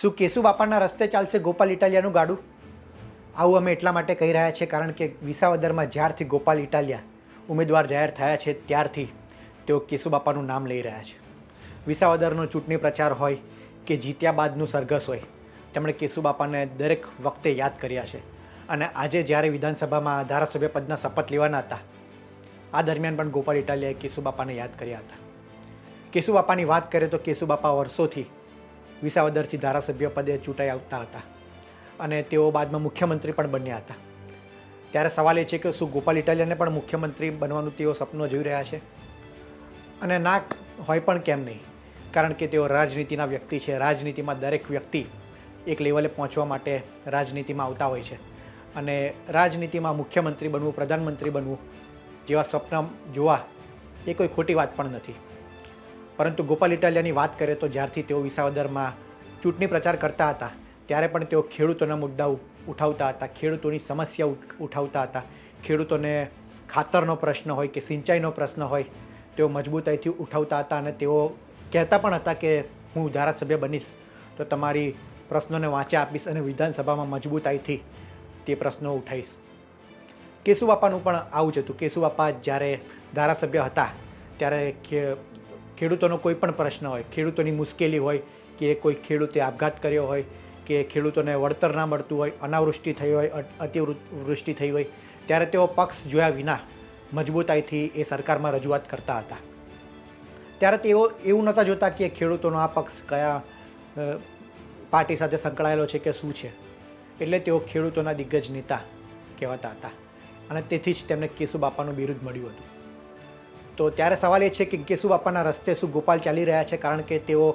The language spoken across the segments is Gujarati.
શું કેશુ બાપાના રસ્તે ચાલશે ગોપાલ ઇટાલિયાનું ગાડું? આવું અમે એટલા માટે કહી રહ્યા છીએ કારણ કે વિસાવદરમાં જ્યારથી ગોપાલ ઇટાલિયા ઉમેદવાર જાહેર થયા છે ત્યારથી તેઓ કેશુ બાપાનું નામ લઈ રહ્યા છે. વિસાવદરનો ચૂંટણી પ્રચાર હોય કે જીત્યા બાદનું સરઘસ હોય, તેમણે કેશુ બાપાને દરેક વખતે યાદ કર્યા છે. અને આજે જ્યારે વિધાનસભામાં ધારાસભ્ય પદના શપથ લેવાના હતા, આ દરમિયાન પણ ગોપાલ ઇટાલિયાએ કેશુ બાપાને યાદ કર્યા હતા. કેશુ બાપાની વાત કરીએ તો કેશુ બાપા વર્ષોથી વિસાવદરથી ધારાસભ્ય પદે ચૂંટાઈ આવતા હતા અને તેઓ બાદમાં મુખ્યમંત્રી પણ બન્યા હતા. ત્યારે સવાલ એ છે કે શું ગોપાલ ઇટાલિયાને પણ મુખ્યમંત્રી બનવાનું તેઓ સપનું જોઈ રહ્યા છે? અને ના હોય પણ કેમ નહીં? કારણ કે તેઓ રાજનીતિના વ્યક્તિ છે. રાજનીતિમાં દરેક વ્યક્તિ એક લેવલે પહોંચવા માટે રાજનીતિમાં આવતા હોય છે. અને રાજનીતિમાં મુખ્યમંત્રી બનવું, પ્રધાનમંત્રી બનવું જેવા સ્વપ્ન જોવા એ કોઈ ખોટી વાત પણ નથી. પરંતુ ગોપાલ ઇટાલિયાની વાત કરીએ તો જ્યારથી તેઓ વિસાવદરમાં ચૂંટણી પ્રચાર કરતા હતા, ત્યારે પણ તેઓ ખેડૂતોના મુદ્દા ઉઠાવતા હતા, ખેડૂતોની સમસ્યા ઉઠાવતા હતા. ખેડૂતોને ખાતરનો પ્રશ્ન હોય કે સિંચાઈનો પ્રશ્ન હોય, તેઓ મજબૂતાઈથી ઉઠાવતા હતા અને તેઓ કહેતા પણ હતા કે હું ધારાસભ્ય બનીશ, તો તમારી પ્રશ્નોને વાંચા આપીશ અને વિધાનસભામાં મજબૂતાઈથી તે પ્રશ્નો ઉઠાવીશ કેશુબાપાનું પણ આવું જ હતું. કેશુબાપા જ્યારે ધારાસભ્ય હતા, ત્યારે ખેડૂતોનો કોઈ પણ પ્રશ્ન હોય, ખેડૂતોની મુશ્કેલી હોય કે કોઈ ખેડૂતે આપઘાત કર્યો હોય કે ખેડૂતોને વળતર ના મળતું હોય, અનાવૃષ્ટિ થઈ હોય અતિવૃષ્ટિ થઈ હોય, ત્યારે તેઓ પક્ષ જોયા વિના મજબૂતાઈથી એ સરકારમાં રજૂઆત કરતા હતા. ત્યારે તેઓ એવું નહોતા જોતા કે ખેડૂતોનો આ પક્ષ કયા પાર્ટી સાથે સંકળાયેલો છે કે શું છે. એટલે તેઓ ખેડૂતોના દિગ્ગજ નેતા કહેવાતા હતા. અને તેથી જ તેમને કેશુ બાપાનું બિરુદ મળ્યું હતું. તો ત્યારે સવાલ એ છે કે કેશુ બાપાના રસ્તે શું ગોપાલ ચાલી રહ્યા છે? કારણ કે તેઓ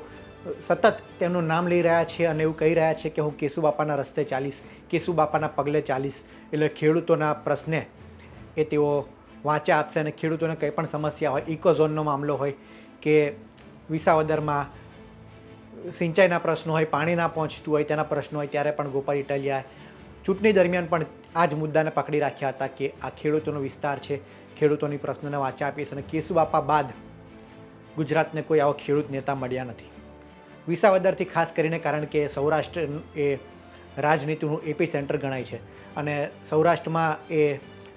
સતત તેમનું નામ લઈ રહ્યા છે અને એવું કહી રહ્યા છે કે હું કેશુ બાપાના રસ્તે ચાલીશ કેશુ બાપાના પગલે ચાલીશ. એટલે ખેડૂતોના પ્રશ્ને એ તેઓ વાંચા આપશે અને ખેડૂતોને કંઈ પણ સમસ્યા હોય ઇકોઝોનનો મામલો હોય કે વિસાવદરમાં સિંચાઈના પ્રશ્નો હોય પાણી ના પહોંચતું હોય, તેના પ્રશ્નો હોય, ત્યારે પણ ગોપાલ ઇટાલિયા ચૂંટણી દરમિયાન પણ આ જ મુદ્દાને પકડી રાખ્યા હતા કે આ ખેડૂતોનો વિસ્તાર છે, ખેડૂતોની પ્રશ્નને વાંચા આપીશ અને કેસુ બાપા બાદ ગુજરાતને કોઈ આવો ખેડૂત નેતા મળ્યા નથી. વિસાવદરથી ખાસ કરીને કારણ કે સૌરાષ્ટ્ર એ રાજનીતિનું એપી સેન્ટર ગણાય છે અને સૌરાષ્ટ્રમાં એ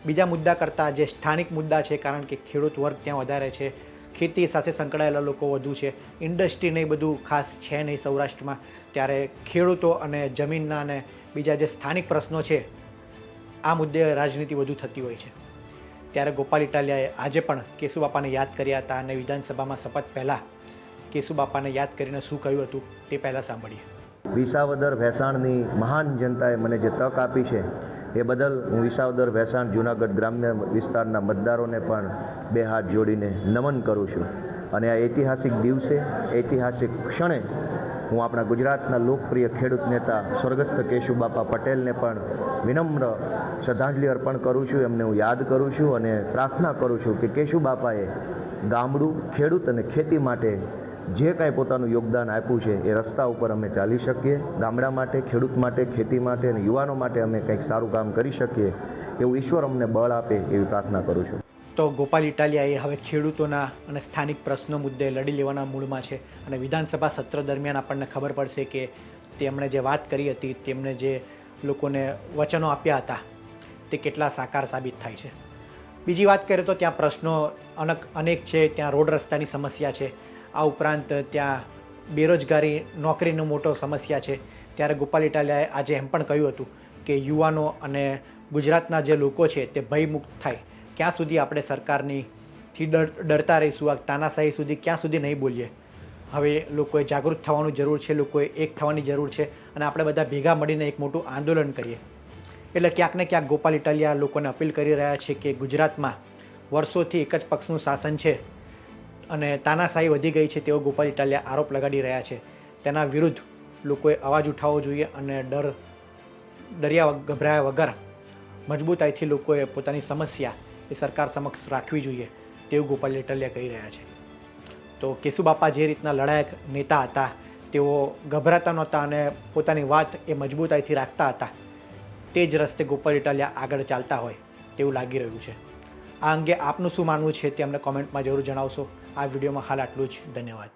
બીજા મુદ્દા કરતાં જે સ્થાનિક મુદ્દા છે, કારણ કે ખેડૂત વર્ગ ત્યાં વધારે છે ખેતી સાથે સંકળાયેલા લોકો વધુ છે. ઇન્ડસ્ટ્રી નહીં બધું ખાસ છે નહીં સૌરાષ્ટ્રમાં. ત્યારે ખેડૂતો અને જમીનના અને બીજા જે સ્થાનિક પ્રશ્નો છે, આ મુદ્દે રાજનીતિ વધુ થતી હોય છે. ત્યારે ગોપાલ ઇટાલિયાએ આજે પણ કેશુબાપાને યાદ કર્યા હતા અને વિધાનસભામાં શપથ પહેલાં કેશુબાપાને યાદ કરીને શું કહ્યું હતું તે પહેલાં સાંભળીએ. વિસાવદર ભેસાણની મહાન જનતાએ મને જે તક આપી છે એ બદલ હું વિસાવદર ભેસાણ જૂનાગઢ ગ્રામ્ય વિસ્તારના મતદારોને પણ બે હાથ જોડીને નમન કરું છું. અને આ ઐતિહાસિક દિવસે, ઐતિહાસિક ક્ષણે હું આપણા ગુજરાતના લોકપ્રિય ખેડૂત નેતા સ્વર્ગસ્થ કેશુબાપા પટેલને પણ વિનમ્ર શ્રદ્ધાંજલિ અર્પણ કરું છું. એમને હું યાદ કરું છું અને પ્રાર્થના કરું છું કે કેશુબાપાએ ગામડું, ખેડૂત અને ખેતી માટે જે કાંઈ પોતાનું યોગદાન આપ્યું છે, એ રસ્તા ઉપર અમે ચાલી શકીએ. ગામડા માટે, ખેડૂત માટે, ખેતી માટે અને યુવાનો માટે અમે કંઈક સારું કામ કરી શકીએ. એવું ઈશ્વર અમને બળ આપે એવી પ્રાર્થના કરું છું. તો ગોપાલ ઇટાલિયાએ હવે ખેડૂતોના અને સ્થાનિક પ્રશ્નો મુદ્દે લડી લેવાના મૂળમાં છે અને વિધાનસભા સત્ર દરમિયાન આપણને ખબર પડશે કે તેમણે જે વાત કરી હતી, તેમણે જે લોકોને વચનો આપ્યા હતા, તે કેટલા સાકાર સાબિત થાય છે. બીજી વાત કરીએ તો ત્યાં પ્રશ્નો અનેક અનેક છે, ત્યાં રોડ રસ્તાની સમસ્યા છે. આ ઉપરાંત ત્યાં બેરોજગારી નોકરીનો મોટો સમસ્યા છે. ત્યારે ગોપાલ ઇટાલિયાએ આજે એમ પણ કહ્યું હતું કે યુવાનો અને ગુજરાતના જે લોકો છે તે ભયમુક્ત થાય. ક્યાં સુધી આપણે સરકારની થી ડર, ડરતા રહીશું? આ તાનાશાહી સુધી ક્યાં સુધી નહીં બોલીએ? હવે લોકોએ જાગૃત થવાનું જરૂર છે, લોકોએ એક થવાની જરૂર છે અને આપણે બધા ભેગા મળીને એક મોટું આંદોલન કરીએ. એટલે ક્યાંક ને ક્યાંક ગોપાલ ઇટાલિયા લોકોને અપીલ કરી રહ્યા છે કે ગુજરાતમાં વર્ષોથી એક જ પક્ષનું શાસન છે. અને તાનાશાહી વધી ગઈ છે તેવો ગોપાલ ઇટાલિયા આરોપ લગાડી રહ્યા છે. તેના વિરુદ્ધ લોકોએ અવાજ ઉઠાવવો જોઈએ અને ડર, ડર્યા ગભરાયા વગર મજબૂતાઈથી લોકોએ પોતાની સમસ્યા એ સરકાર સમક્ષ રાખવી જોઈએ તેવું ગોપાલ ઇટાલિયા કહી રહ્યા છે. તો કેશુબાપા જે રીતના લડાયક નેતા હતા, તેઓ ગભરાતા નહોતા અને પોતાની વાત એ મજબૂતાઈથી રાખતા હતા. તે જ રસ્તે ગોપાલ ઇટાલિયા આગળ ચાલતા હોય તેવું લાગી રહ્યું છે. આ અંગે આપનું શું માનવું છે તે અમને કોમેન્ટમાં જરૂર જણાવશો. આ વિડીયોમાં હાલ આટલું જ. ધન્યવાદ.